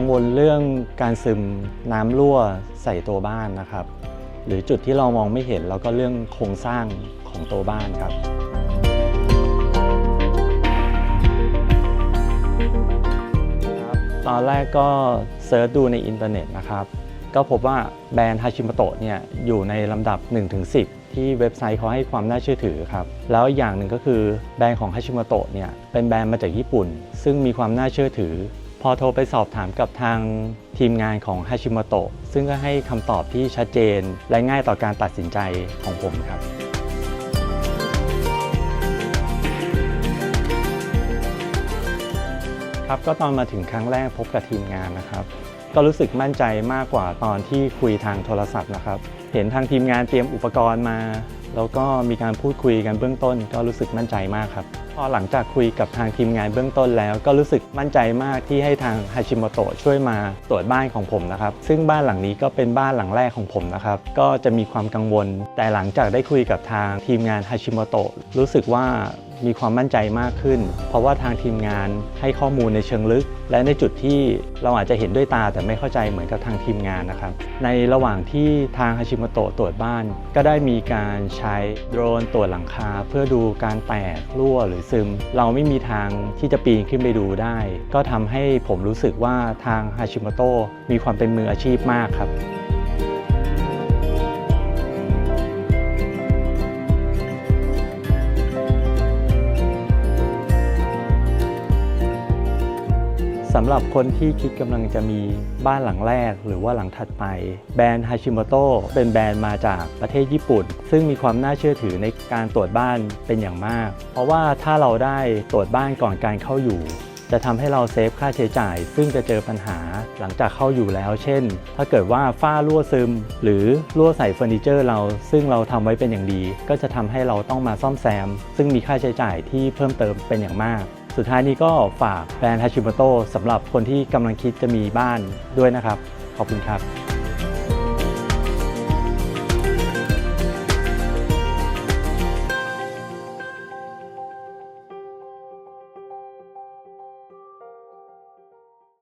กังวลเรื่องการซึมน้ำรั่วใส่ตัวบ้านนะครับ หรือจุดที่เรามองไม่เห็นแล้วก็เรื่องโครงสร้างของตัวบ้านครับตอนแรกก็เซิร์ชดูในอินเทอร์เน็ตนะครับ ก็พบว่าแบรนด์ฮาชิมโตะเนี่ยอยู่ในลำดับ 1-10 ที่เว็บไซต์เขาให้ความน่าเชื่อถือครับ แล้วอีกอย่างหนึ่งก็คือแบรนด์ของฮาชิมโตะเนี่ยเป็นแบรนด์มาจากญี่ปุ่น ซึ่งมีความน่าเชื่อถือ พอโทรไปสอบถามกับทางทีมงานของฮาชิมโตะซึ่งก็ให้คำตอบที่ชัดเจน และง่ายต่อการตัดสินใจของผมครับครับก็ตอนมาถึงครั้งแรกพบกับทีมงานนะครับ ก็รู้สึกมั่นใจมากกว่าตอนที่คุยทางโทรศัพท์นะครับ เห็นทางทีมงานเตรียมอุปกรณ์มา แล้วก็มีการพูดคุยกันเบื้องต้น ก็รู้สึกมั่นใจมากครับ อหลังจากคุยกับทางทีมงานเบื้องต้นแล้ว ก็รู้สึกมั่นใจมากที่ให้ทางฮาชิโมโตะช่วยมาตรวจบ้านของผมนะครับ ซึ่งบ้านหลังนี้ก็เป็นบ้านหลังแรกของผมนะครับ ก็จะมีความกังวล แต่หลังจากได้คุยกับทางทีมงานฮาชิโมโตะรู้สึกว่า มีความมั่นใจมากขึ้น เพราะว่าทางทีมงานให้ข้อมูลในเชิงลึก และในจุดที่เราอาจจะเห็นด้วยตาแต่ไม่เข้าใจเหมือนกับทางทีมงานนะครับ ในระหว่างที่ทางฮาชิโมโตะตรวจบ้าน ก็ได้มีการใช้โดรนตรวจหลังคา เพื่อดูการแตกรั่วหรือซึม เราไม่มีทางที่จะปีนขึ้นไปดูได้ ก็ทำให้ผมรู้สึกว่าทางฮาชิโมโตะมีความเป็นมืออาชีพมากครับ สำหรับคนที่คิดกำลังจะมีบ้านหลังแรกหรือว่าหลังถัดไป แบรนด์ฮาชิโมโตะเป็นแบรนด์มาจากประเทศญี่ปุ่น ซึ่งมีความน่าเชื่อถือในการตรวจบ้านเป็นอย่างมาก เพราะว่าถ้าเราได้ตรวจบ้านก่อนการเข้าอยู่ จะทำให้เราเซฟค่าใช้จ่าย ซึ่งจะเจอปัญหาหลังจากเข้าอยู่แล้ว เช่น ถ้าเกิดว่าฝ้ารั่วซึม หรือรั่วใส่เฟอร์นิเจอร์เรา ซึ่งเราทำไว้เป็นอย่างดี ก็จะทำให้เราต้องมาซ่อมแซม ซึ่งมีค่าใช้จ่ายที่เพิ่มเติมเป็นอย่างมาก สุดท้ายนี้ก็ฝากแบรนด์ฮาชิโมโตะสำหรับคนที่กำลังคิดจะมีบ้านด้วยนะครับ ขอบคุณครับ